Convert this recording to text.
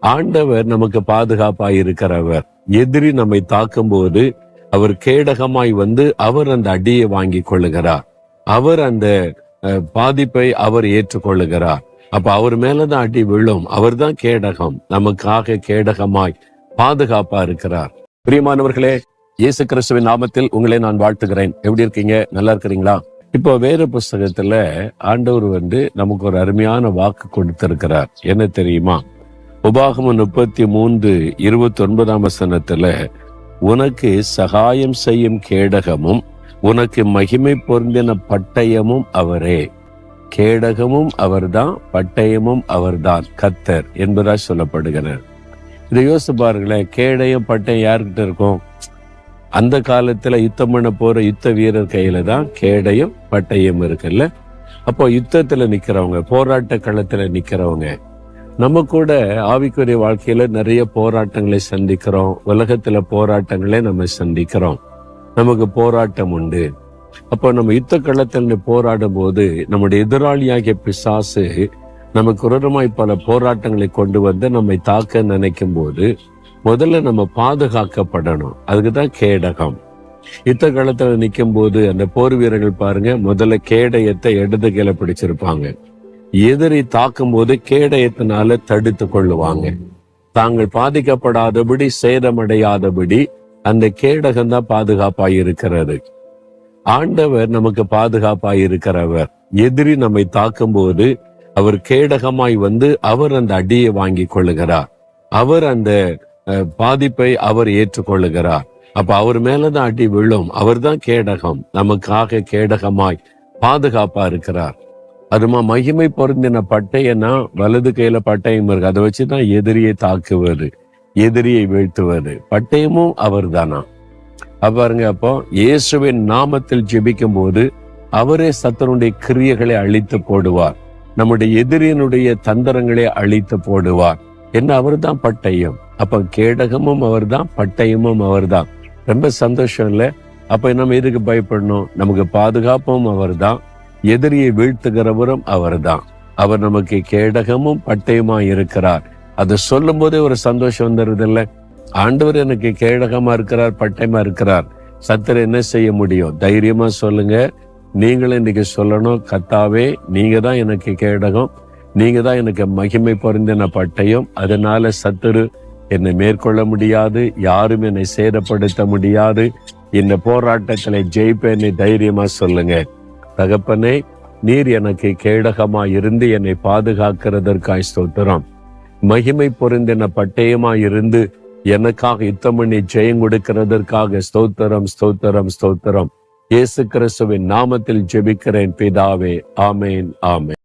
ஆண்டவர் நமக்கு பாதுகாப்பாய் இருக்கிறவர். எதிரி நம்மை தாக்கும் போது அவர் கேடகமாய் வந்து அவர் அந்த அடியை வாங்கி கொள்ளுகிறார். அவர் அந்த பாதிப்பை அவர் ஏற்றுக்கொள்ளுகிறார். அப்ப அவர் மேலதான் அடி விழும். அவர்தான் கேடகம். நமக்காக கேடகமாய் பாதுகாப்பா இருக்கிறார். பிரியமானவர்களே இயேசு கிறிஸ்துவின் நாமத்தில் உங்களை நான் வாழ்த்துகிறேன். எப்படி இருக்கீங்க? நல்லா இருக்கிறீங்களா? இப்போ வேற புஸ்தகத்துல ஆண்டவர் வந்து நமக்கு ஒரு அருமையான வாக்கு கொடுத்திருக்கிறார். என்ன தெரியுமா? உபாகமம் முப்பத்தி மூன்று இருபத்தி ஒன்பதாம் வசனத்துல உனக்கு சகாயம் செய்யும் கேடகமும் உனக்கு மகிமை பொருந்தின பட்டயமும் அவரே. கேடகமும் அவர்தான் பட்டயமும் அவர்தான் கத்தர் என்பதா சொல்லப்படுகிறார். இதை யோசிச்சு பாருங்களேன் கேடயம் பட்டயம் யாருக்கிட்ட இருக்கும்? அந்த காலத்துல யுத்தம் பண்ண போற யுத்த வீரர் கையில தான் கேடயம் பட்டயம் இருக்குல்ல? அப்போ யுத்தத்துல நிக்கிறவங்க போராட்ட களத்துல நிக்கிறவங்க நம்ம கூட ஆவிக்குரிய வாழ்க்கையில நிறைய போராட்டங்களை சந்திக்கிறோம். உலகத்துல போராட்டங்களை நம்ம சந்திக்கிறோம். நமக்கு போராட்டம் உண்டு. அப்போ நம்ம யுத்த களத்தில் போராடும் போது நம்முடைய எதிராளியாகிய பிசாசு நமக்கு உரமாய் பல போராட்டங்களை கொண்டு வந்து நம்மை தாக்க நினைக்கும் போது முதல்ல நம்ம பாதுகாக்கப்படணும். அதுக்குதான் கேடகம். யுத்த களத்துல நிற்கும் போது அந்த போர் வீரர்கள் பாருங்க முதல்ல கேடயத்தை இடது கீழே பிடிச்சிருப்பாங்க. எதிரி தாக்கும் போது கேடயத்தினால தடுத்து கொள்ளுவாங்க. தாங்கள் பாதிக்கப்படாதபடி சேதமடையாதபடி அந்த கேடகம் தான் பாதுகாப்பாய் இருக்கிறது. ஆண்டவர் நமக்கு பாதுகாப்பாய் இருக்கிறவர். எதிரி நம்மை தாக்கும் போது அவர் கேடகமாய் வந்து அவர் அந்த அடியை வாங்கி கொள்ளுகிறார். அவர் அந்த அஹ், பாதிப்பை அவர் ஏற்றுக்கொள்ளுகிறார். அப்ப அவர் மேலதான் அடி விழும். அவர்தான் கேடகம். நமக்காக கேடகமாய் பாதுகாப்பா இருக்கிறார். அதுமா மகிமை பொருந்தின பட்டயம்னா வலது கையில பட்டயம் இருக்கு. அதை வச்சுதான் எதிரியை தாக்குவது எதிரியை வீழ்த்துவது. பட்டயமும் அவர் தானா பாருங்க அப்போ இயேசுவின் நாமத்தில் ஜெபிக்கும் போது அவரே சத்தனுடைய கிரியைகளை அழித்து போடுவார். நம்முடைய எதிரியினுடைய தந்திரங்களை அழித்து போடுவார். என்ன அவர் தான் பட்டயம். அப்ப கேடகமும் அவர்தான் பட்டயமும் அவர்தான். ரொம்ப சந்தோஷம் இல்லை? அப்ப நம்ம எதுக்கு பயப்படணும்? நமக்கு பாதுகாப்பும் அவர்தான். எதிரியை வீழ்த்துகிறவரும் அவர்தான். அவர் நமக்கு கேடகமும் பட்டயமா இருக்கிறார். அதை சொல்லும் போதே ஒரு சந்தோஷம் வந்துருது ஆண்டவர் எனக்கு கேடகமா இருக்கிறார் பட்டயமா இருக்கிறார். சத்தர் என்ன செய்ய முடியும்? தைரியமா சொல்லுங்க. நீங்களும் இன்னைக்கு சொல்லணும் கத்தாவே நீங்க தான் எனக்கு கேடகம். நீங்க தான் எனக்கு மகிமை பொருந்தின பட்டயம். அதனால சத்துரு என்னை மேற்கொள்ள முடியாது. யாரும் என்னை சேதப்படுத்த முடியாது. இந்த போராட்டத்தில் ஜெயிப்பேன்னு தைரியமா சொல்லுங்க. தகப்பனே நீர் எனக்கு கேடகமா இருந்து என்னை பாதுகாக்கிறதற்காய் ஸ்தோத்திரம். மகிமை பொருந்தின பட்டயமா இருந்து எனக்காக யுத்தம் பண்ணி ஜெயம் கொடுக்கிறதற்காக ஸ்தோத்திரம் ஸ்தோத்திரம் ஸ்தோத்திரம். இயேசு கிறிஸ்துவின் நாமத்தில் ஜெபிக்கிறேன் பிதாவே. ஆமேன் ஆமேன்.